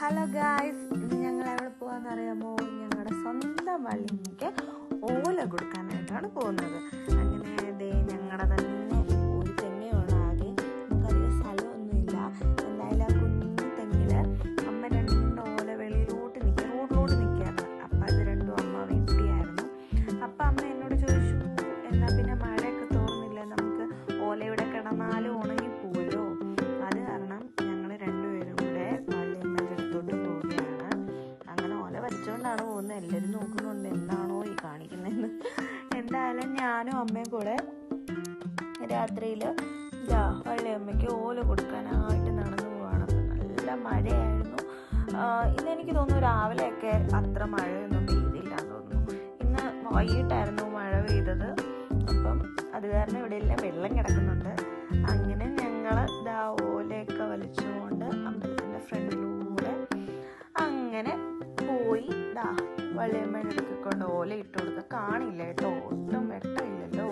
Hello guys ഇന്ന് ഞങ്ങൾ എവിടെ പോകാന്ന് അറിയാമോ ഞങ്ങളുടെ സ്വന്തം വള്ളിക്ക് ഓല കൊടുക്കാനായിട്ടാണ് പോകുന്നത്. അങ്ങനെ ദേ ഞങ്ങളുടെ തന്നെ ഒരു തെങ്ങയാണ് ആകെ. നമുക്കധികം സ്ഥലമൊന്നുമില്ല. എന്തായാലും ആ കുഞ്ഞു തെങ്ങിൽ അമ്മ രണ്ട് ഓല വെളിയിലോട്ട് നിൽക്കുക റോഡിലോട്ട് നിൽക്കുകയാണ് അപ്പം അത് രണ്ടും അമ്മ വെട്ടിയായിരുന്നു. അപ്പം അമ്മ എന്നോട് ചോദിച്ചു എന്നാൽ പിന്നെ മഴയൊക്കെ നോക്കുന്നുണ്ട്. എന്താണോ ഈ കാണിക്കുന്നതെന്ന്. എന്തായാലും ഞാനും അമ്മയും കൂടെ രാത്രിയിൽ ഇതാ വള്ളിയമ്മയ്ക്ക് ഓല കൊടുക്കാനായിട്ട് നടന്നു പോവാണ്. നല്ല മഴയായിരുന്നു. ഇന്നെനിക്ക് തോന്നുന്നു രാവിലെയൊക്കെ അത്ര മഴയൊന്നും പെയ്തില്ല തോന്നുന്നു. ഇന്ന് വൈകിട്ടായിരുന്നു മഴ പെയ്തത്. അപ്പം അത് കാരണം ഇവിടെ എല്ലാം വെള്ളം കിടക്കുന്നുണ്ട്. അങ്ങനെ ഞങ്ങൾ ഇതാ ഓലയൊക്കെ വലിച്ചുകൊണ്ട് അമ്പലത്തിന്റെ ഫ്രണ്ടിലൂടെ അങ്ങനെ പോയി. ദാ വള്ളിയമ്മയുടെ അടുത്ത് കൊണ്ട് ഓല ഇട്ട് കൊടുക്കുക കാണില്ല കേട്ടോ. ഒട്ടും വെട്ടമില്ലല്ലോ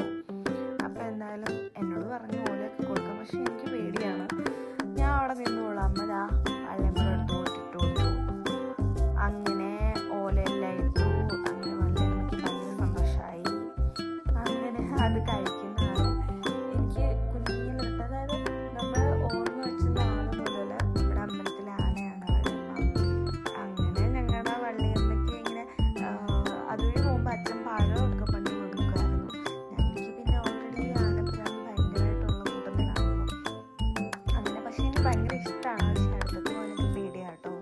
ഭയങ്കര ഇഷ്ടമാണ് അടുത്തത് പേടിയ പേടിയാട്ടോ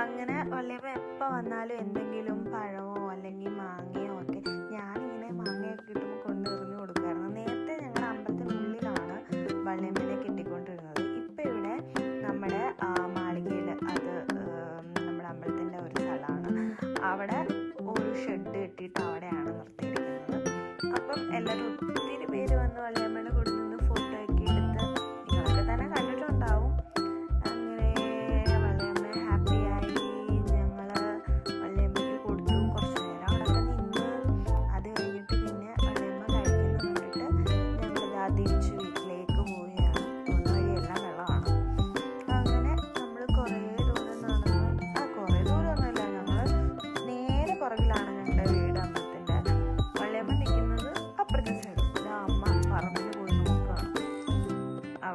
അങ്ങനെ വള്ളിയമ്മ എപ്പോൾ വന്നാലും എന്തെങ്കിലും പഴമോ അല്ലെങ്കിൽ മാങ്ങയോ ഒക്കെ ഞാനിങ്ങനെ മാങ്ങയൊക്കെ കിട്ടുമ്പോൾ കൊണ്ടെറിഞ്ഞു കൊടുക്കുമായിരുന്നു നേരത്തെ ഞങ്ങളുടെ അമ്പലത്തിനുള്ളിലാണ് വള്ളിയമ്മനെ കിട്ടിക്കൊണ്ടിരുന്നത്. ഇപ്പം ഇവിടെ നമ്മുടെ മാളികയിൽ അത് നമ്മുടെ അമ്പലത്തിന്റെ ഒരു സ്ഥലമാണ്. അവിടെ ഒരു ഷെഡ് കെട്ടിയിട്ട് അവിടെയാണ് നിർത്തിയിരിക്കുന്നത്. അപ്പം എല്ലാവരും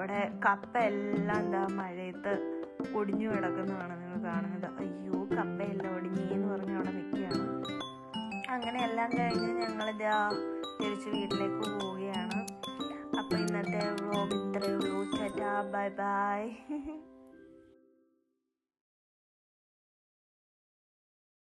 അവിടെ കപ്പ എല്ലാം എന്താ മഴയത്ത് ഒടിഞ്ഞു കിടക്കുന്നതാണ് നിങ്ങൾ കാണുന്നത്. അയ്യോ കപ്പയെല്ലാം ഒടിഞ്ഞേന്ന് പറഞ്ഞ് അവിടെ നിൽക്കുകയാണ്. അങ്ങനെ എല്ലാം കഴിഞ്ഞ് ഞങ്ങളിതാ തിരിച്ച് വീട്ടിലേക്ക് പോവുകയാണ്. അപ്പോൾ ഇന്നത്തെ വ്ലോഗ് ഇത്രയേ ഉള്ളൂ. ചേട്ടാ ബൈ ബൈ